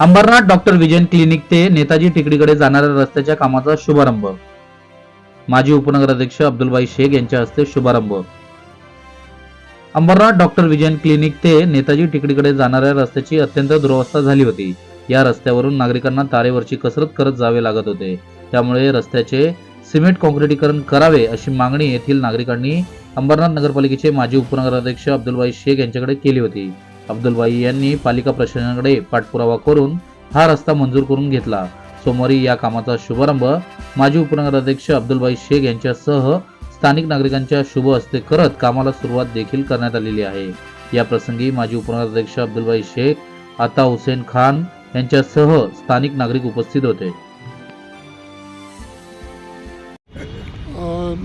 Ambernath doctor Vijayan clinic ते नेताजी टेकडीकडे जाणाऱ्या रस्त्याच्या कामाचा शुभारंभ. माजी उपनगराध्यक्ष अब्दुलबाई शेख यांच्या हस्ते शुभारंभ. अंबरनाथ डॉक्टर विजयन क्लिनिक ते नेताजी टेकडीकडे जाणाऱ्या रस्त्याची अत्यंत दुरवस्था झाली होती. या रस्त्यावरून नागरिकांना तारेवरची कसरत करत जावे लागत होते. त्यामुळे रस्त्याचे सिमेंट कॉन्क्रिटीकरण करावे अशी मागणी येथील नागरिकांनी अंबरनाथ नगरपालिकेचे माजी उपनगराध्यक्ष अब्दुलबाई शेख यांच्याकडे केली होती. अब्दुलबाई यांनी पालिका प्रशासनाकडे पाठपुरावा करून हा रस्ता मंजूर करून घेतला. सोमवारी या कामाचा शुभारंभ माजी उपनगराध्यक्ष अब्दुलबाई शेख यांच्यासह स्थानिक नागरिकांच्या शुभ हस्ते करत कामाला सुरुवात देखील करण्यात आलेली आहे. या प्रसंगी माजी उपनगराध्यक्ष अब्दुलबाई शेख आता हुसेन खान यांच्यासह स्थानिक नागरिक उपस्थित होते.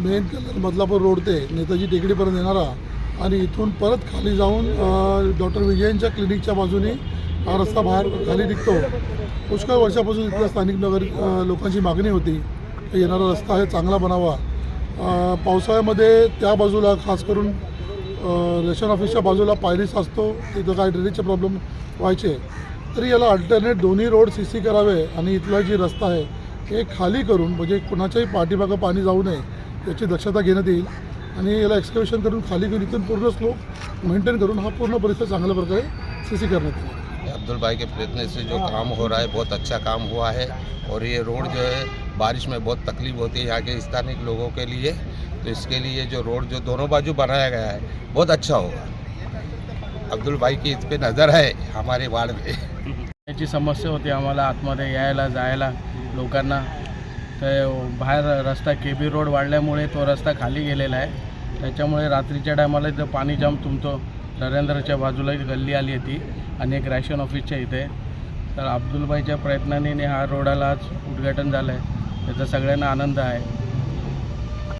मेन मदलापूर बदलापूर रोड ते नेताजी टेकडीपर्यंत येणारा. आणि इथून परत खाली जाऊन डॉक्टर विजयनच्या क्लिनिकच्या बाजूने हा रस्ता बाहेर खाली निघतो. पुष्कळ वर्षापासून इथल्या स्थानिक नगर लोकांची मागणी होती येणारा रस्ता आहे चांगला बनावा. पावसाळ्यामध्ये त्या बाजूला खास करून रेशन ऑफिसच्या बाजूला पायरीस साचतो. तिथं काय ड्रेनेजचे प्रॉब्लेम व्हायचे. तरी याला अल्टरनेट दोन्ही रोड सी सी करावे आणि इथला जी रस्ता आहे हे खाली करून म्हणजे कुणाच्याही पाठीमागं पाणी जाऊ नये याची दक्षता घेण्यात येईल. आणि याला एक्सकवेशन करून खाली करून इथून पूर्ण स्लोप मेंटेन करून हा पूर्ण परिसर चांगल्या प्रकारे सी सी करण्यात येईल. अब्दुल भाई के प्रयत्न से जो काम हो रहा है बहुत अच्छा काम हुआ है और ये रोड जो है बारिश में बहुत तकलीफ होती है यहाँ के स्थानिक लोगों के लिए। तो इसके लिए जो रोड जो दोनों बाजू बनाया गया है बहुत अच्छा होगा। अब्दुल भाई की इस पे नज़र है हमारे वार्ड में। याची समस्या होती आम्हाला आतमध्ये यायला जायला लोकांना. तर बाहेर रस्ता के बी रोड वाढल्यामुळे तो रस्ता खाली गेलेला आहे. त्याच्यामुळे रात्रीच्या टायमाला इथं पाणी जाम तुमतो नरेंद्रच्या बाजूला एक गल्ली आली होती आणि एक रॅशन ऑफिसच्या इथे. तर अब्दुलबाईच्या प्रयत्नाने हा रोडाला आज उद्घाटन झालं आहे त्याचा सगळ्यांना आनंद आहे.